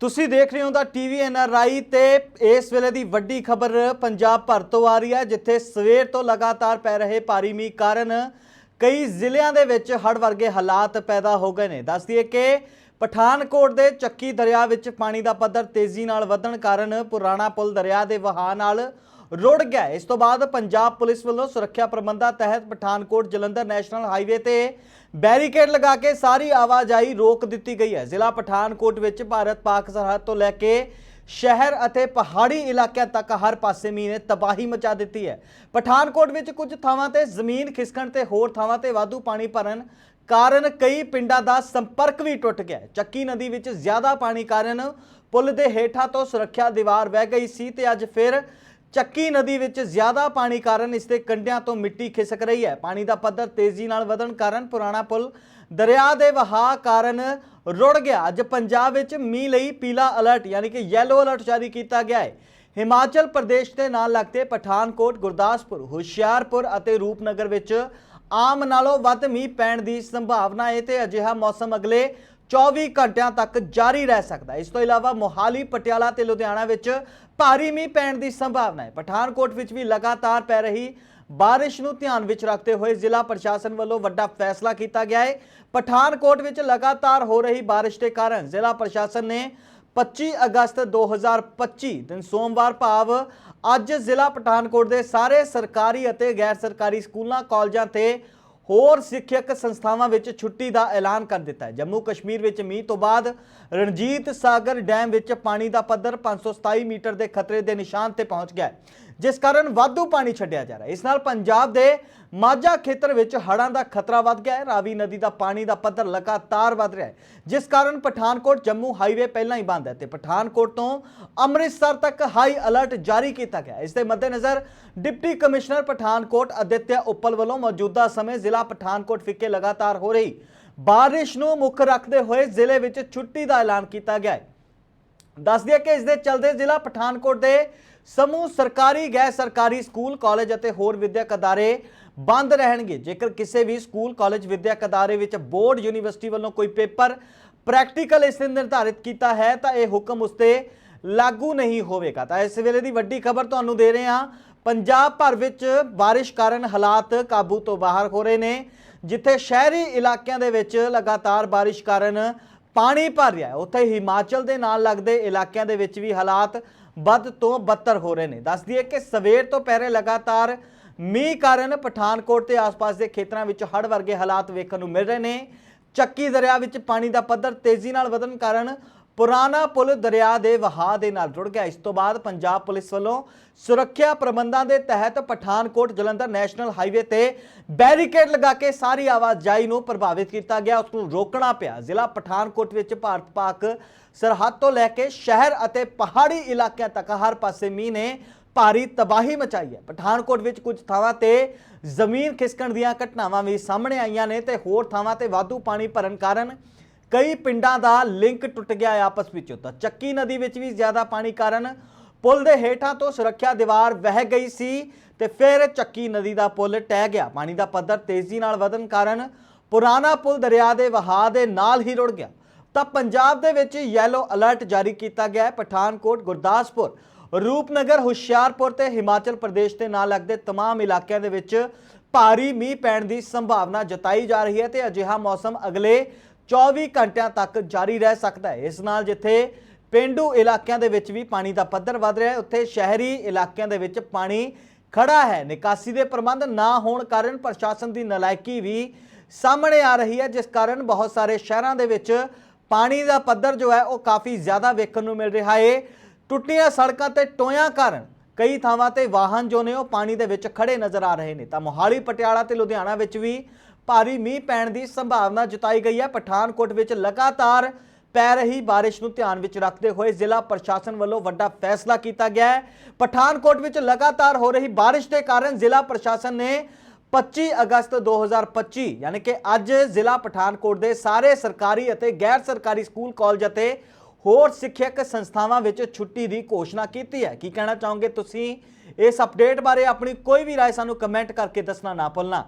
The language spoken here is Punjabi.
ਤੁਸੀਂ ਦੇਖ ਰਹੇ ਹੋ ਦਾ ਟੀਵੀ ਐਨਆਰਆਈ ਤੇ ਇਸ ਵੇਲੇ ਦੀ ਵੱਡੀ ਖਬਰ ਪੰਜਾਬ ਭਰ ਤੋਂ ਆ ਰਹੀ ਹੈ, ਜਿੱਥੇ ਸਵੇਰ ਤੋਂ ਲਗਾਤਾਰ ਪੈ ਰਹੇ ਭਾਰੀ ਮੀਂਹ ਕਾਰਨ ਕਈ ਜ਼ਿਲ੍ਹਿਆਂ ਦੇ ਵਿੱਚ ਹੜ੍ਹ ਵਰਗੇ ਹਾਲਾਤ ਪੈਦਾ ਹੋ ਗਏ ਨੇ। ਦੱਸ ਦਈਏ ਕਿ ਪਠਾਨਕੋਟ ਦੇ ਚੱਕੀ ਦਰਿਆ ਵਿੱਚ ਪਾਣੀ ਦਾ ਪੱਧਰ ਤੇਜ਼ੀ ਨਾਲ ਵਧਣ ਕਾਰਨ ਪੁਰਾਣਾ ਪੁਲ ਦਰਿਆ ਦੇ ਵਹਾਅ ਨਾਲ ਰੁੜ ਗਿਆ ਇਸ ਤੋਂ ਬਾਅਦ ਪੰਜਾਬ ਪੁਲਿਸ ਵੱਲੋਂ ਸੁਰੱਖਿਆ ਪ੍ਰਬੰਧਾਂ ਤਹਿਤ ਪਠਾਨਕੋਟ ਜਲੰਧਰ ਨੈਸ਼ਨਲ ਹਾਈਵੇ ਤੇ ਬੈਰੀਕੇਡ ਲਗਾ ਕੇ ਸਾਰੀ ਆਵਾਜਾਈ ਰੋਕ ਦਿੱਤੀ ਗਈ ਹੈ। ਜ਼ਿਲ੍ਹਾ ਪਠਾਨਕੋਟ ਵਿੱਚ ਭਾਰਤ ਪਾਕ ਸਰਹੱਦ ਤੋਂ ਲੈ ਕੇ ਸ਼ਹਿਰ ਅਤੇ ਪਹਾੜੀ ਇਲਾਕਿਆਂ ਤੱਕ ਹਰ ਪਾਸੇ ਮੀਂਹ ਨੇ ਤਬਾਹੀ ਮਚਾ ਦਿੱਤੀ ਹੈ। ਪਠਾਨਕੋਟ ਵਿੱਚ ਕੁਝ ਥਾਵਾਂ ਤੇ ਜ਼ਮੀਨ ਖਿਸਕਣ ਤੇ ਹੋਰ ਥਾਵਾਂ ਤੇ ਵਾਧੂ ਪਾਣੀ ਭਰਨ ਕਾਰਨ ਕਈ ਪਿੰਡਾਂ ਦਾ ਸੰਪਰਕ ਵੀ ਟੁੱਟ ਗਿਆ ਚੱਕੀ ਨਦੀ ਵਿੱਚ ਜ਼ਿਆਦਾ ਪਾਣੀ ਕਾਰਨ ਪੁਲ ਦੇ ਹੇਠਾਂ ਤੋਂ ਸੁਰੱਖਿਆ ਦੀਵਾਰ ਵਹਿ ਗਈ ਸੀ ਤੇ ਅੱਜ ਫਿਰ ਚੱਕੀ ਨਦੀ ਵਿੱਚ ਜ਼ਿਆਦਾ ਪਾਣੀ ਕਾਰਨ ਇਸ ਦੇ ਕੰਢਿਆਂ ਤੋਂ ਮਿੱਟੀ ਖਿਸਕ ਰਹੀ ਹੈ। ਪਾਣੀ ਦਾ ਪੱਧਰ ਤੇਜ਼ੀ ਨਾਲ ਵਧਣ ਕਾਰਨ ਪੁਰਾਣਾ ਪੁਲ ਦਰਿਆ ਦੇ ਵਹਾਅ ਕਾਰਨ ਰੁੜ ਗਿਆ। ਅੱਜ ਪੰਜਾਬ ਵਿੱਚ ਮੀਂਹ ਲਈ ਪੀਲਾ ਅਲਰਟ, ਯਾਨੀ ਕਿ ਯੈਲੋ ਅਲਰਟ ਜਾਰੀ ਕੀਤਾ ਗਿਆ ਹੈ। ਹਿਮਾਚਲ ਪ੍ਰਦੇਸ਼ ਦੇ ਨਾਲ ਲੱਗਦੇ ਪਠਾਨਕੋਟ, ਗੁਰਦਾਸਪੁਰ, ਹੁਸ਼ਿਆਰਪੁਰ ਅਤੇ ਰੂਪਨਗਰ ਵਿੱਚ ਆਮ ਨਾਲੋਂ ਵੱਧ ਮੀਂਹ ਪੈਣ ਦੀ ਸੰਭਾਵਨਾ ਹੈ ਤੇ ਅਜਿਹਾ ਮੌਸਮ ਅਗਲੇ 24 ਘੰਟਿਆਂ ਤੱਕ ਜਾਰੀ ਰਹਿ ਸਕਦਾ ਹੈ। ਇਸ ਤੋਂ ਇਲਾਵਾ ਮੋਹਾਲੀ, ਪਟਿਆਲਾ ਤੇ ਲੁਧਿਆਣਾ ਵਿੱਚ ਭਾਰੀ ਮੀਂਹ ਪੈਣ ਦੀ ਸੰਭਾਵਨਾ ਹੈ। ਪਠਾਨਕੋਟ ਵਿੱਚ ਵੀ ਲਗਾਤਾਰ ਪੈ ਰਹੀ ਬਾਰਿਸ਼ ਨੂੰ ਧਿਆਨ ਵਿੱਚ ਰੱਖਦੇ ਹੋਏ ਜ਼ਿਲ੍ਹਾ ਪ੍ਰਸ਼ਾਸਨ ਵੱਲੋਂ ਵੱਡਾ ਫੈਸਲਾ ਕੀਤਾ ਗਿਆ ਹੈ। ਪਠਾਨਕੋਟ ਵਿੱਚ ਲਗਾਤਾਰ ਹੋ ਰਹੀ ਬਾਰਿਸ਼ ਦੇ ਕਾਰਨ ਜ਼ਿਲ੍ਹਾ ਪ੍ਰਸ਼ਾਸਨ ਨੇ 25 ਅਗਸਤ 2025 ਦਿਨ ਸੋਮਵਾਰ ਭਾਵ ਅੱਜ ਜ਼ਿਲ੍ਹਾ ਪਠਾਨਕੋਟ ਦੇ ਸਾਰੇ ਸਰਕਾਰੀ ਅਤੇ ਗੈਰ ਸਰਕਾਰੀ ਸਕੂਲਾਂ, ਕਾਲਜਾਂ ਤੇ ਹੋਰ ਸਿੱਖਿਅਕ ਸੰਸਥਾਵਾਂ ਵਿੱਚ ਛੁੱਟੀ ਦਾ ਐਲਾਨ ਕਰ ਦਿੱਤਾ ਹੈ। ਜੰਮੂ ਕਸ਼ਮੀਰ ਵਿੱਚ ਮੀਂਹ ਤੋਂ ਬਾਅਦ ਰਣਜੀਤ ਸਾਗਰ ਡੈਮ ਵਿੱਚ ਪਾਣੀ ਦਾ ਪੱਧਰ 527 ਮੀਟਰ ਦੇ ਖਤਰੇ ਦੇ ਨਿਸ਼ਾਨ ਤੇ ਪਹੁੰਚ ਗਿਆ ਹੈ। ਜਿਸ ਕਾਰਨ ਵਾਧੂ ਪਾਣੀ ਛੱਡਿਆ ਜਾ ਰਿਹਾ ਇਸ ਨਾਲ ਪੰਜਾਬ ਦੇ ਮਾਝਾ ਖੇਤਰ ਵਿੱਚ ਹੜ੍ਹਾਂ ਦਾ ਖਤਰਾ ਵੱਧ ਗਿਆ ਹੈ। ਰਾਵੀ ਨਦੀ ਦਾ ਪਾਣੀ ਦਾ ਪੱਧਰ ਲਗਾਤਾਰ ਵੱਧ ਰਿਹਾ ਹੈ। ਜਿਸ ਕਾਰਨ ਪਠਾਨਕੋਟ, ਜੰਮੂ ਹਾਈਵੇ ਪਹਿਲਾਂ ਹੀ ਬੰਦ ਹੈ ਤੇ ਪਠਾਨਕੋਟ ਤੋਂ ਅੰਮ੍ਰਿਤਸਰ ਤੱਕ ਹਾਈ ਅਲਰਟ ਜਾਰੀ ਕੀਤਾ ਗਿਆ ਇਸ ਦੇ ਮੱਦੇਨਜ਼ਰ ਡਿਪਟੀ ਕਮਿਸ਼ਨਰ ਪਠਾਨਕੋਟ ਅਦਿੱਤਿਆ ਉੱਪਲ ਵੱਲੋਂ ਮੌਜੂਦਾ ਸਮੇਂ ਜ਼ਿਲ੍ਹਾ ਪਠਾਨਕੋਟ ਵਿਖੇ ਲਗਾਤਾਰ ਹੋ ਰਹੀ ਬਾਰਿਸ਼ ਨੂੰ ਮੁੱਖ ਰੱਖਦੇ ਹੋਏ ਜ਼ਿਲ੍ਹੇ ਵਿੱਚ ਛੁੱਟੀ ਦਾ ਐਲਾਨ ਕੀਤਾ ਗਿਆ ਹੈ। ਦੱਸ ਦਈਏ ਕਿ ਇਸ ਦੇ ਚਲਦੇ ਜ਼ਿਲ੍ਹਾ ਪਠਾਨਕੋਟ ਦੇ ਸਮੂਹ ਸਰਕਾਰੀ ਗੈਰ ਸਰਕਾਰੀ ਸਕੂਲ, ਕਾਲਜ ਅਤੇ ਹੋਰ ਵਿਦਿਅਕ ਅਦਾਰੇ ਬੰਦ ਰਹਿਣਗੇ। ਜੇਕਰ ਕਿਸੇ ਵੀ ਸਕੂਲ, ਕਾਲਜ, ਵਿਦਿਅਕ ਅਦਾਰੇ ਵਿੱਚ ਬੋਰਡ ਯੂਨੀਵਰਸਿਟੀ ਵੱਲੋਂ ਕੋਈ ਪੇਪਰ ਪ੍ਰੈਕਟੀਕਲ ਇਸ ਦਿਨ ਨਿਰਧਾਰਿਤ ਕੀਤਾ ਹੈ, ਤਾਂ ਇਹ ਹੁਕਮ ਉਸ ਤੇ ਲਾਗੂ ਨਹੀਂ ਹੋਵੇਗਾ। ਤਾਂ ਇਸ ਵੇਲੇ ਦੀ ਵੱਡੀ ਖਬਰ ਤੁਹਾਨੂੰ ਦੇ ਰਹੇ ਹਾਂ, ਪੰਜਾਬ ਭਰ ਵਿੱਚ ਬਾਰਿਸ਼ ਕਾਰਨ ਹਾਲਾਤ ਕਾਬੂ ਤੋਂ ਬਾਹਰ ਹੋ ਰਹੇ ਨੇ, ਜਿੱਥੇ ਸ਼ਹਿਰੀ ਇਲਾਕਿਆਂ ਦੇ ਵਿੱਚ ਲਗਾਤਾਰ ਬਾਰਿਸ਼ ਕਾਰਨ ਪਾਣੀ ਭਰ ਰਿਹਾ ਹੈ। ਉੱਥੇ ਹਿਮਾਚਲ ਦੇ ਨਾਲ ਲੱਗਦੇ ਇਲਾਕਿਆਂ ਦੇ ਵਿੱਚ ਵੀ ਹਾਲਾਤ ਵੱਧ ਤੋਂ ਬੱਤਰ ਹੋ ਰਹੇ ਨੇ। ਦੱਸ ਦਈਏ ਕਿ ਸਵੇਰ ਤੋਂ ਪਹਿਰੇ ਲਗਾਤਾਰ ਮੀਂਹ ਕਾਰਨ ਪਠਾਨਕੋਟ ਤੇ ਆਸ-ਪਾਸ ਦੇ ਖੇਤਰਾਂ ਵਿੱਚ ਹੜ੍ਹ ਵਰਗੇ ਹਾਲਾਤ ਵੇਖਣ ਨੂੰ ਮਿਲ ਰਹੇ ਨੇ। ਚੱਕੀ ਦਰਿਆ ਵਿੱਚ ਪਾਣੀ ਦਾ ਪੱਧਰ ਤੇਜ਼ੀ ਨਾਲ ਵਧਣ ਕਾਰਨ ਪੁਰਾਣਾ ਪੁਲ ਦਰਿਆ ਦੇ ਵਹਾਅ ਦੇ ਨਾਲ ਜੁੜ ਗਿਆ। ਇਸ ਤੋਂ ਬਾਅਦ ਪੰਜਾਬ ਪੁਲਿਸ ਵੱਲੋਂ ਸੁਰੱਖਿਆ ਪ੍ਰਬੰਧਾਂ ਦੇ ਤਹਿਤ ਪਠਾਨਕੋਟ ਜਲੰਧਰ ਨੈਸ਼ਨਲ ਹਾਈਵੇ ਤੇ ਬੈਰੀਕੇਡ ਲਗਾ ਕੇ ਸਾਰੀ ਆਵਾਜਾਈ ਨੂੰ ਪ੍ਰਭਾਵਿਤ ਕੀਤਾ ਗਿਆ। ਉਸ ਨੂੰ ਰੋਕਣਾ ਪਿਆ। ਜ਼ਿਲ੍ਹਾ ਪਠਾਨਕੋਟ ਵਿੱਚ ਭਾਰਤ ਪਾਕ ਸਰਹੱਦ ਤੋਂ ਲੈ ਕੇ ਸ਼ਹਿਰ ਅਤੇ ਪਹਾੜੀ ਇਲਾਕਿਆਂ ਤੱਕ ਹਰ ਪਾਸੇ ਮੀਂਹ ਨੇ ਭਾਰੀ ਤਬਾਹੀ ਮਚਾਈ ਹੈ। ਪਠਾਨਕੋਟ ਵਿੱਚ ਕੁਝ ਥਾਵਾਂ ਤੇ ਜ਼ਮੀਨ ਖਿਸਕਣ ਦੀਆਂ ਘਟਨਾਵਾਂ ਵੀ ਸਾਹਮਣੇ ਆਈਆਂ ਨੇ ਤੇ ਹੋਰ ਥਾਵਾਂ ਤੇ ਵਾਧੂ ਪਾਣੀ ਭਰਨ ਕਾਰਨ ਕਈ ਪਿੰਡਾਂ ਦਾ ਲਿੰਕ ਟੁੱਟ ਗਿਆ ਹੈ ਆਪਸ ਵਿੱਚ ਤਾਂ ਚੱਕੀ ਨਦੀ ਵਿੱਚ ਵੀ ਜ਼ਿਆਦਾ ਪਾਣੀ ਕਾਰਨ ਪੁਲ ਦੇ ਹੇਠਾਂ ਤੋਂ ਸੁਰੱਖਿਆ ਦੀਵਾਰ ਵਹਿ ਗਈ ਸੀ ਤੇ ਫਿਰ ਚੱਕੀ ਨਦੀ ਦਾ ਪੁਲ ਟਹਿ ਗਿਆ ਪਾਣੀ ਦਾ ਪੱਧਰ ਤੇਜ਼ੀ ਨਾਲ ਵਧਣ ਕਾਰਨ ਪੁਰਾਣਾ ਪੁਲ ਦਰਿਆ ਦੇ ਵਹਾਅ ਦੇ ਨਾਲ ਹੀ ਰੁੜ ਗਿਆ ਤਾਂ ਪੰਜਾਬ ਦੇ ਵਿੱਚ ਯੈਲੋ ਅਲਰਟ ਜਾਰੀ ਕੀਤਾ ਗਿਆ ਹੈ ਪਠਾਨਕੋਟ ਗੁਰਦਾਸਪੁਰ ਰੂਪਨਗਰ ਹੁਸ਼ਿਆਰਪੁਰ ਤੇ ਹਿਮਾਚਲ ਪ੍ਰਦੇਸ਼ ਦੇ ਨਾਲ ਲੱਗਦੇ तमाम ਇਲਾਕਿਆਂ ਦੇ ਵਿੱਚ ਭਾਰੀ ਮੀਂਹ ਪੈਣ ਦੀ ਸੰਭਾਵਨਾ ਜਤਾਈ ਜਾ ਰਹੀ ਹੈ ਤੇ ਅਜਿਹਾ ਮੌਸਮ ਅਗਲੇ 24 ਘੰਟਿਆਂ ਤੱਕ ਜਾਰੀ ਰਹਿ ਸਕਦਾ ਹੈ। ਇਸ ਨਾਲ ਜਿੱਥੇ ਪਿੰਡੂ ਇਲਾਕਿਆਂ ਦੇ ਵਿੱਚ ਵੀ ਪਾਣੀ ਦਾ ਪੱਧਰ ਵਧ ਰਿਹਾ ਹੈ, ਉੱਥੇ ਸ਼ਹਿਰੀ ਇਲਾਕਿਆਂ ਦੇ ਵਿੱਚ ਪਾਣੀ ਖੜਾ ਹੈ। ਨਿਕਾਸੀ ਦੇ ਪ੍ਰਬੰਧ ਨਾ ਹੋਣ ਕਾਰਨ ਪ੍ਰਸ਼ਾਸਨ ਦੀ ਨਲਾਇਕੀ ਵੀ ਸਾਹਮਣੇ ਆ ਰਹੀ ਹੈ, ਜਿਸ ਕਾਰਨ ਬਹੁਤ ਸਾਰੇ ਸ਼ਹਿਰਾਂ ਦੇ ਵਿੱਚ ਪਾਣੀ ਦਾ ਪੱਧਰ ਜੋ ਹੈ, ਉਹ ਕਾਫੀ ਜ਼ਿਆਦਾ ਵੇਖਣ ਨੂੰ ਮਿਲ ਰਿਹਾ ਹੈ। ਟੁੱਟੀਆਂ ਸੜਕਾਂ ਤੇ ਟੋਇਆਂ ਕਾਰਨ ਕਈ ਥਾਵਾਂ ਤੇ ਵਾਹਨ ਜੋ ਨੇ, ਉਹ ਪਾਣੀ ਦੇ ਵਿੱਚ ਖੜੇ ਨਜ਼ਰ ਆ ਰਹੇ ਨੇ। ਤਾਂ ਮੋਹਾਲੀ, ਪਟਿਆਲਾ ਤੇ ਲੁਧਿਆਣਾ ਵਿੱਚ ਵੀ ਭਾਰੀ ਮੀਂਹ ਪੈਣ ਦੀ ਸੰਭਾਵਨਾ ਜਤਾਈ ਗਈ ਹੈ ਪਠਾਨਕੋਟ ਵਿੱਚ ਲਗਾਤਾਰ ਪੈ ਰਹੀ ਬਾਰਿਸ਼ ਨੂੰ ਧਿਆਨ ਵਿੱਚ ਰੱਖਦੇ ਹੋਏ ਜ਼ਿਲ੍ਹਾ ਪ੍ਰਸ਼ਾਸਨ ਵੱਲੋਂ ਵੱਡਾ ਫੈਸਲਾ ਕੀਤਾ ਗਿਆ ਹੈ ਪਠਾਨਕੋਟ ਵਿੱਚ ਲਗਾਤਾਰ ਹੋ ਰਹੀ ਬਾਰਿਸ਼ ਦੇ ਕਾਰਨ ਜ਼ਿਲ੍ਹਾ ਪ੍ਰਸ਼ਾਸਨ ਨੇ 25 ਅਗਸਤ 2025 ਯਾਨੀ ਕਿ ਅੱਜ ਜ਼ਿਲ੍ਹਾ ਪਠਾਨਕੋਟ ਦੇ ਸਾਰੇ ਸਰਕਾਰੀ ਅਤੇ ਗੈਰ ਸਰਕਾਰੀ ਸਕੂਲ ਕਾਲਜ ਅਤੇ ਹੋਰ ਸਿੱਖਿਅਕ ਸੰਸਥਾਵਾਂ ਵਿੱਚ ਛੁੱਟੀ ਦੀ ਘੋਸ਼ਣਾ ਕੀਤੀ ਹੈ ਕੀ ਕਹਿਣਾ ਚਾਹੋਗੇ ਤੁਸੀਂ ਇਸ ਅਪਡੇਟ ਬਾਰੇ ਆਪਣੀ ਕੋਈ ਵੀ رائے ਸਾਨੂੰ ਕਮੈਂਟ ਕਰਕੇ ਦੱਸਣਾ ਨਾ ਭੁੱਲਣਾ